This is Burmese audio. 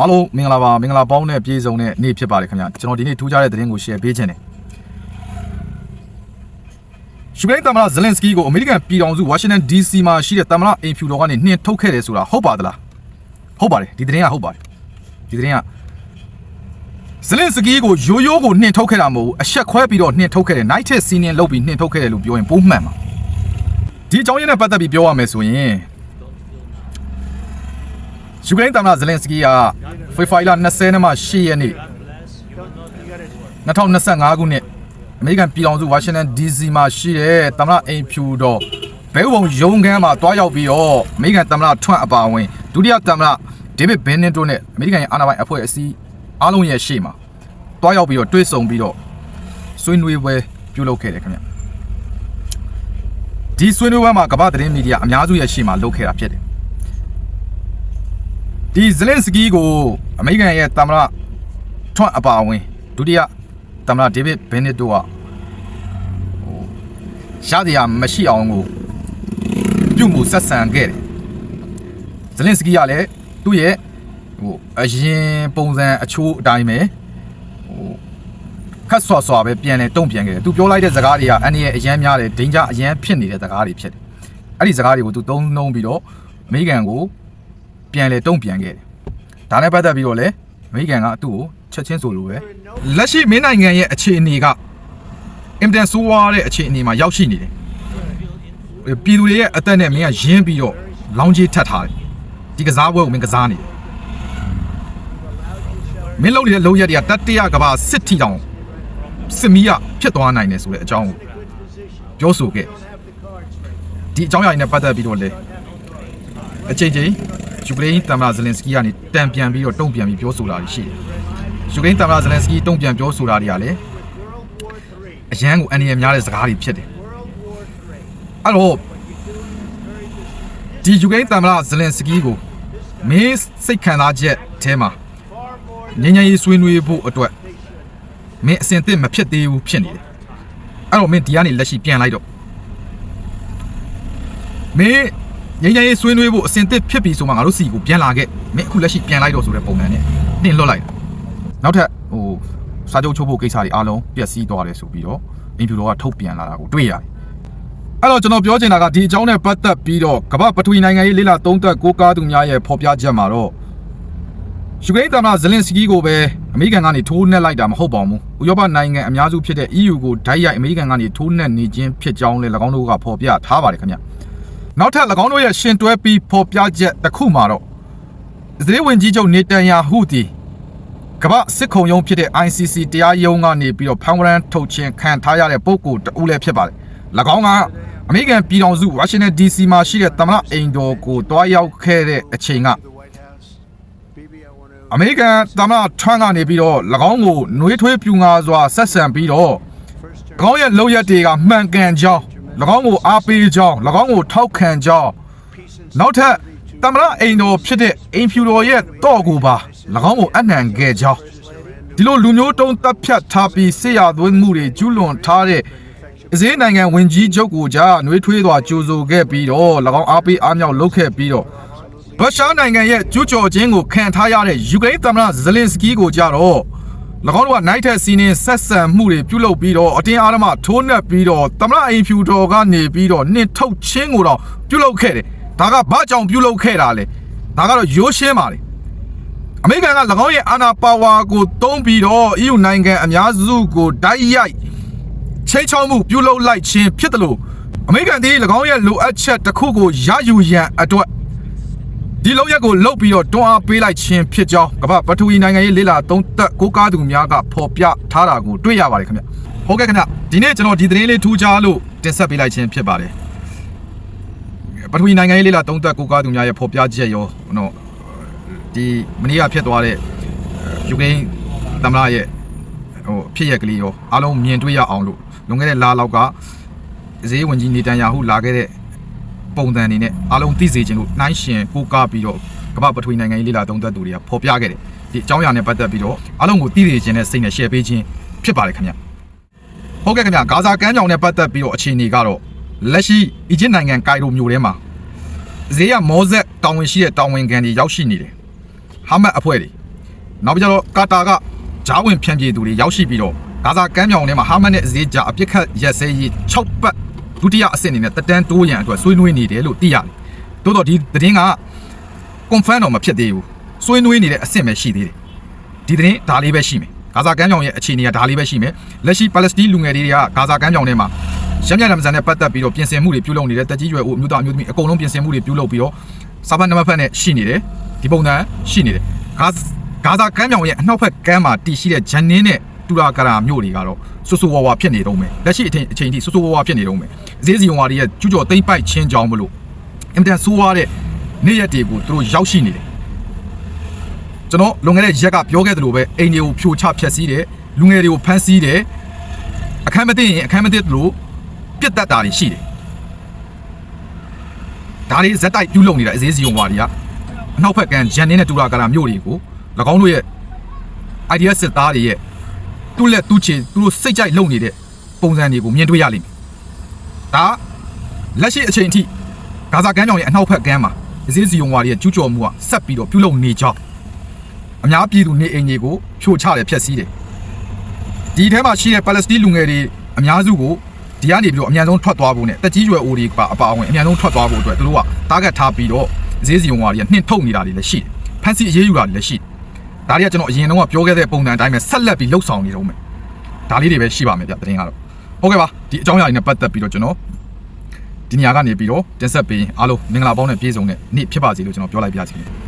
အားလုံးမင်္ဂလာပါမင်္ဂလာပေါင်းနဲ့ပြည်စုံတဲ့နေ့ဖြစ်ပါတယ်ခင်ဗျာကျွန်တော်ဒီနေ့ထူးခြားတဲ့သတင်းကို share ပေးခြင်းတယ်ယူကရိန်းသမ္မတဇလင်စကီကိုအမေရိကန်ပြည်ထောင်စုဝါရှင်တန် DC မှာရှိတဲ့သမ္မတအိမ်ဖြူတော်ကနေနှင်ထုတ်ခဲ့တယ်ဆိုတာဟုတ်ပါသလားဟုတ်ပါတယ်ဒီသတင်းကဟုတ်ပါတယ်ဒီသတင်းကဇလင်စကီကိုရိုးရိုးကိုနှင်ထုတ်ခဲ့တာမဟုတ်ဘူးအဆက်ခွဲပြီးတော့နှင်ထုတ်ခဲ့တယ် night scene လုပ်ပြီးနှင်ထုတ်ခဲ့တယ်လို့ပြောရင်ပိုးမှန်ပါဒီအကြောင်းရင်းနဲ့ပတ်သက်ပြီးပြောရမယ်ဆိုရင် ယူကရိန်းသမ္မတဇလင်စကီကဖေဖော်ဝါရီလ20နှစ်မှ8ရက်နေ့2025ခုနှစ်အမေရိကန်ပြည်ထောင်စုဝါရှင်တန် DC မှာရှိတဲ့သမ္မတအိမ်ဖြူတော်ဘဲဥပုံရုံးခန်းမှာတွားရောက်ပြီးတော့အမေရိကန်သမ္မတထွန့်အပါအဝင်ဒုတိယသမ္မတဒေးဗစ်ဘင်နင်တို့နဲ့အမေရိကန်ရဲ့အာဏာပိုင်အဖွဲ့အစည်းအားလုံးရဲ့ရှေ့မှာတွားရောက်ပြီးတော့တွေ့ဆုံပြီးတော့ဆွေးနွေးပွဲပြုလုပ်ခဲ့တယ်ခင်ဗျဒီဆွေးနွေးပွဲမှာကမ္ဘာသတင်းမီဒီယာအများစုရဲ့ရှေ့မှာလုပ်ခဲ့တာဖြစ်တယ် ဒီဇလင်စကီကိုအမေရိကန်ရဲ့သမ္မတထွန့်အပါအဝင်ဒုတိယသမ္မတဒေးဗစ်ဘင်နစ်တို့ကဟိုရတရားမရှိအောင်ကိုပြုမှုဆက်ဆံခဲ့တယ်ဇလင်စကီကလည်းသူ့ရဲ့ဟိုအရင်ပုံစံအချိုးအတိုင်းပဲဟိုခတ်ဆွာဆွာပဲပြန်လဲတုံ့ပြန်ခဲ့တယ်သူပြောလိုက်တဲ့စကားတွေကအန်ရဲ့အရန်များတယ်ဒိန်ဂျာအရန်ဖြစ်နေတဲ့စကားတွေဖြစ်တယ်အဲ့ဒီစကားတွေကိုသူသုံးနှုံးပြီးတော့အမေရိကန်ကို ပြန်လေတုံ့ပြန်ခဲ့တယ်။ဒါနဲ့ပတ်သက်ပြီးတော့လေအမေရိကန်ကသူ့ကိုချက်ချင်းဆိုလိုပဲလက်ရှိမင်းနိုင်ငံရဲ့အခြေအနေကအင်တန်ဆိုးဝါးတဲ့အခြေအနေမှာရောက်ရှိနေတယ်။ပြည်သူတွေရဲ့အသက်နဲ့မင်းကရင်းပြီးတော့လောင်းကြီးထပ်ထားတယ်။ဒီကစားပွဲကိုမင်းကစားနေတယ်။မင်းလုပ်နေတဲ့လုံရက်တွေကတတိယကဘာစစ်ထီတောင်စစ်မီးကဖြစ်သွားနိုင်တယ်ဆိုတဲ့အကြောင်းကိုပြောဆိုခဲ့ဒီအကြောင်းအရာတွေနဲ့ပတ်သက်ပြီးတော့လေအချိန်ချင်း ယူကရိန်းသမ္မတဇလင်စကီကနေတံပြန်ပြီးတော့တုံ့ပြန်ပြီးပြောဆိုတာရှိတယ်။ယူကရိန်းသမ္မတဇလင်စကီတုံ့ပြန်ပြောဆိုတာတွေကလည်းအရန်ကိုအန်ရများတဲ့စကားတွေဖြစ်တယ်။အဲ့တော့ဒီယူကရိန်းသမ္မတဇလင်စကီကိုမင်းစိတ်ခံစားချက်အဲမှာငញ្ញရေးဆွေးနွေးဖို့အတွက်မင်းအစင်သစ်မဖြစ်သေးဘူးဖြစ်နေတယ်။အဲ့တော့မင်းဒီကနေလက်ရှိပြန်လိုက်တော့မင်း ငိမ့်ငိမ့်ရေးဆွေးနွေးဖို့အစင်သစ်ဖြစ်ပြီဆိုမှငါတို့စီကိုပြန်လာခဲ့မင်းအခုလက်ရှိပြန်လိုက်တော့ဆိုတဲ့ပုံစံနဲ့နှင်လွတ်လိုက်တာနောက်ထပ်ဟိုစာချုပ်ချုပ်ဖို့ကိစ္စတွေအားလုံးပျက်စီးသွားတယ်ဆိုပြီးတော့အင်ဖြူတော်ကထုတ်ပြန်လာတာကိုတွေ့ရတယ်အဲ့တော့ကျွန်တော်ပြောချင်တာကဒီအကြောင်းနဲ့ပတ်သက်ပြီးတော့ကမ္ဘာပထဝီနိုင်ငံရေးလေးလာသုံးသက်ကိုးကားသူများရဲ့ဖော်ပြချက်မှာတော့ယူကရိန်းသမ္မတဇလင်စကီကိုပဲအမေရိကန်ကနေထိုးနှက်လိုက်တာမဟုတ်ပါဘူး။ဥရောပနိုင်ငံအများစုဖြစ်တဲ့ EU ကိုဓာတ်ရိုက်အမေရိကန်ကနေထိုးနှက်နေခြင်းဖြစ်ကြောင်းလည်း၎င်းတို့ကဖော်ပြထားပါတယ်ခင်ဗျ။ နောက်ထပ်၎င်းတို့ရဲ့ရှင်တွဲပြီးဖော်ပြချက်တစ်ခုမှာတော့အစ္စရေးဝန်ကြီးချုပ်နေတန်ယာဟုသည်ကမ္ဘာစစ်ခုံရုံးဖြစ်တဲ့ ICC တရားရုံးကနေပြီးတော့ဖန်ဝရန်ထုတ်ခြင်းခံထားရတဲ့ပုဂ္ဂိုလ်တဦးလည်းဖြစ်ပါတယ်။၎င်းကအမေရိကန်ပြည်ထောင်စုဝါရှင်တန် DC မှာရှိတဲ့သမ္မတအိမ်တော်ကိုတွားရောက်ခဲ့တဲ့အချိန်က the White House. BB, I want to. အမေရိကန်သမ္မတထရန့်ကနေပြီးတော့၎င်းကိုနှွေးထွေးပြူငါစွာဆက်ဆံပြီးတော့ First term. ၎င်းရဲ့လုံရက်တွေကမှန်ကန်ကြောင်း၎ င်းကိုအားပေးကြောင်း၎င်းကိုထောက်ခံကြောင်း Peace and နောက်ထပ် stability to တမရအိမ်တော်ဖြစ်တဲ့အိမ်ဖြူတော်ရဲ့တော့ကိုပါ၎င်းကိုအနှံခဲ့ကြောင်းဒီလိုလူမျိုးတုံးတပ်ဖြတ်ထားပြီးဆေးရသွင်းမှုတွေကျူးလွန်ထားတဲ့အစ္စရေးနိုင်ငံဝင်ကြီးချုပ်ကိုကြာနှွေးထွေးစွာကြိုဆိုခဲ့ပြီးတော့၎င်းအားပေးအားမြောက်လုပ်ခဲ့ပြီးတော့ရုရှားနိုင်ငံရဲ့ကျူးကျော်ခြင်းကိုခံထားရတဲ့ယူကရိန်းသမ္မတဇလင်စကီကိုကြတော့၎ င်းတို့ကနိုင်ထက်စီးနေဆက်ဆံမှုတွေပြုလုပ်ပြီးတော့အတင်းအားဓမ္မထိုးနှက်ပြီးတော့သမ္မတအိမ်ဖြူတော်ကနေပြီးတော့နှင်ထုတ်ခြင်းကိုတော့ပြုလုပ်ခဲ့တယ်ဒါကဘာကြောင့်ပြုလုပ်ခဲ့တာလဲဒါကတော့ရိုးရှင်းပါလေအမေရိကန်က၎င်းရဲ့အာဏာပါဝါကိုတုံးပြီးတော့ EU နိုင်ငံအများစုကိုဓာတ်ရိုက်ချိန်ချောင်းမှုပြုလုပ်လိုက်ခြင်းဖြစ်တယ်လို့အမေရိကန်ဒီ၎င်းရဲ့လိုအပ်ချက်တစ်ခုကိုရယူရန်အတွက် ဒီလုံရက်ကိုလုတ်ပြီးတော့တွန်းအားပေးလိုက်ခြင်းဖြစ်ကြောင်းကမ္ဘာပထဝီနိုင်ငံရေးလေးလာသုံးသက်ကိုးကားသူများကဖော်ပြထားတာကိုတွေ့ရပါတယ်ခင်ဗျဟုတ်ကဲ့ခင်ဗျဒီနေ့ကျွန်တော်ဒီသတင်းလေးထူးခြားလို့တင်ဆက်ပေးလိုက်ခြင်းဖြစ်ပါတယ်ပထဝီနိုင်ငံရေးလေးလာသုံးသက်ကိုးကားသူများရဲ့ဖော်ပြချက်ရောနော်ဒီမနေ့ကဖြစ်သွားတဲ့ယူကရိန်းသမ္မတရဲ့ဟိုအဖြစ်ရက်ကလေးရောအားလုံးမြင်တွေ့ရအောင်လို့လွန်ခဲ့တဲ့လလောက်ကဈေးဝင်ကြီးနေတန်ယာဟုလာခဲ့တဲ့ ပုံစံအနေနဲ့အားလုံးသိစေခြင်းလို့နှိုင်းရှင်ကိုးကားပြီးတော့ကမ္ဘာပထဝီနိုင်ငံရေးလေလာသုံးသပ်သူတွေကဖော်ပြခဲ့တယ်ဒီအကြောင်းအရာနဲ့ပတ်သက်ပြီးတော့အားလုံးကိုသိစေခြင်းနဲ့စိတ်နဲ့ share ပေးခြင်းဖြစ်ပါတယ်ခင်ဗျဟုတ်ကဲ့ခင်ဗျဂါဇာကမ်းမြောင်နဲ့ပတ်သက်ပြီးတော့အခြေအနေကတော့လက်ရှိအီဂျစ်နိုင်ငံကိုင်ရိုမြို့ထဲမှာဈေးရမောဇက်တောင်ဝင်ရှိတဲ့တောင်ဝင်ကန်တွေရောက်ရှိနေတယ်ဟာမတ်အဖွဲ့တွေနောက်ပြီးကြတော့ကာတာကဂျားဝင်ဖြန့်ပြေသူတွေရောက်ရှိပြီးတော့ဂါဇာကမ်းမြောင်ထဲမှာဟာမတ်နဲ့အစ္စရေးကြားအပြစ်ခတ်ရက်စဲရေး6ပတ် ဒုတိယအဆင့်အနေနဲ့တက်တန်းတိုးရန်အတွက်ဆွေးနွေးနေတယ်လို့သိရတယ်။တိုးတော့ဒီသတင်းက confirm တော့မဖြစ်သေးဘူး။ဆွေးနွေးနေတဲ့အဆင့်ပဲရှိသေးတယ်။ဒီသတင်းဒါလေးပဲရှိမယ်။ဂါဇာကမ်းမြောင်ရဲ့အခြေအနေကဒါလေးပဲရှိမယ်။လက်ရှိပါလက်စတိုင်းလူငယ်တွေကဂါဇာကမ်းမြောင်ထဲမှာရမ်းမြရမ်ဇန်နဲ့ပတ်သက်ပြီးတော့ပြင်ဆင်မှုတွေပြုလုပ်နေတဲ့တက်ကြီးရွယ်ဦးအမျိုးသားအမျိုးသမီးအကုန်လုံးပြင်ဆင်မှုတွေပြုလုပ်ပြီးတော့စာပတ်နံပါတ်ဖက်နဲ့ရှိနေတယ်။ဒီပုံစံရှိနေတယ်။ဂါဂါဇာကမ်းမြောင်ရဲ့အနောက်ဘက်ကမ်းမှာတည်ရှိတဲ့ဂျန်နင်းနဲ့ တူရာကရာမြို့တွေကတော့ဆူဆူဝါဝါဖြစ်နေတော့မယ်။လက်ရှိအချိန်အချိန်ထိဆူဆူဝါဝါဖြစ်နေတော့မယ်။ဈေးစီယုံဝါတွေရဲ့ကျူးကျော်သိမ့်ပိုက်ချင်းကြောင်းမလို့အင်တန်ဆိုးရတဲ့နေ့ရက်တွေကိုသူတို့ရောက်ရှိနေတယ်ကျွန်တော်လွန်ခဲ့တဲ့ရက်ကပြောခဲ့သလိုပဲအိမ်တွေကိုဖြိုချဖျက်ဆီးတယ်လူငယ်တွေကိုဖမ်းဆီးတယ်အခမ်းမသိရင်အခမ်းမသိသလိုပြစ်တက်တာတွေရှိတယ်ဒါတွေဇက်တိုက်ပြုလုပ်နေတာအသေးစီယုံဝါတွေကအနောက်ဘက်ကဂျန်နင်းနဲ့တူရာကာရာမြို့တွေကို၎င်းတို့ရဲ့ idea စစ်သားတွေရဲ့ သူ့လက်သူ့ချေသူတို့စိတ်ကြိုက်လုပ်နေတဲ့ပုံစံတွေကိုမြင်တွေ့ရလိမ့်မယ်ဒါလက်ရှိအချိန်အထိဂါဇာကမ်းမြောင်ရဲ့အနောက်ဘက်ကမ်းမှာအသေးစီယုံဝါတွေရဲ့ကျူးကျော်မှုကဆက်ပြီးတော့ပြုလုပ်နေကြောင်းအများပြည်သူနေအိမ်တွေကိုဖြိုချတယ်ဖျက်ဆီးတယ်ဒီထဲမှာရှိတဲ့ပါလက်စတိုင်းလူငယ်တွေအများစုကိုဒီကနေပြီးတော့အများဆုံးထွက်သွားဖို့နဲ့တက်ကြီးရွယ်အိုတွေပါအပါအဝင်အများဆုံးထွက်သွားဖို့အတွက်သူတို့ကတားဂက်ထားပြီးတော့ဈေးစီယုံဝါတွေကနှင်ထုတ်နေတာတွေလည်းရှိတယ်ဖန်စီအရေးယူတာတွေလည်းရှိတယ် ဒါတွေကကျွန်တော်အရင်တော့ပြောခဲ့တဲ့ပုံစံအတိုင်းပဲဆက်လက်ပြီးလှုပ်ဆောင်နေတော့မယ်ဒါလေးတွေပဲရှိပါမယ်ဗျသတင်းကတော့ဟုတ်ကဲ့ပါဒီအကြောင်းအရာတွေနဲ့ပတ်သက်ပြီးတော့ကျွန်တော်ဒီနေရာကနေပြီးတော့တင်ဆက်ပေးရင်အားလုံးမင်္ဂလာပေါင်းနဲ့ပြည့်စုံတဲ့နေ့ဖြစ်ပါစေလို့ကျွန်တော်ပြောလိုက်ပါရစေ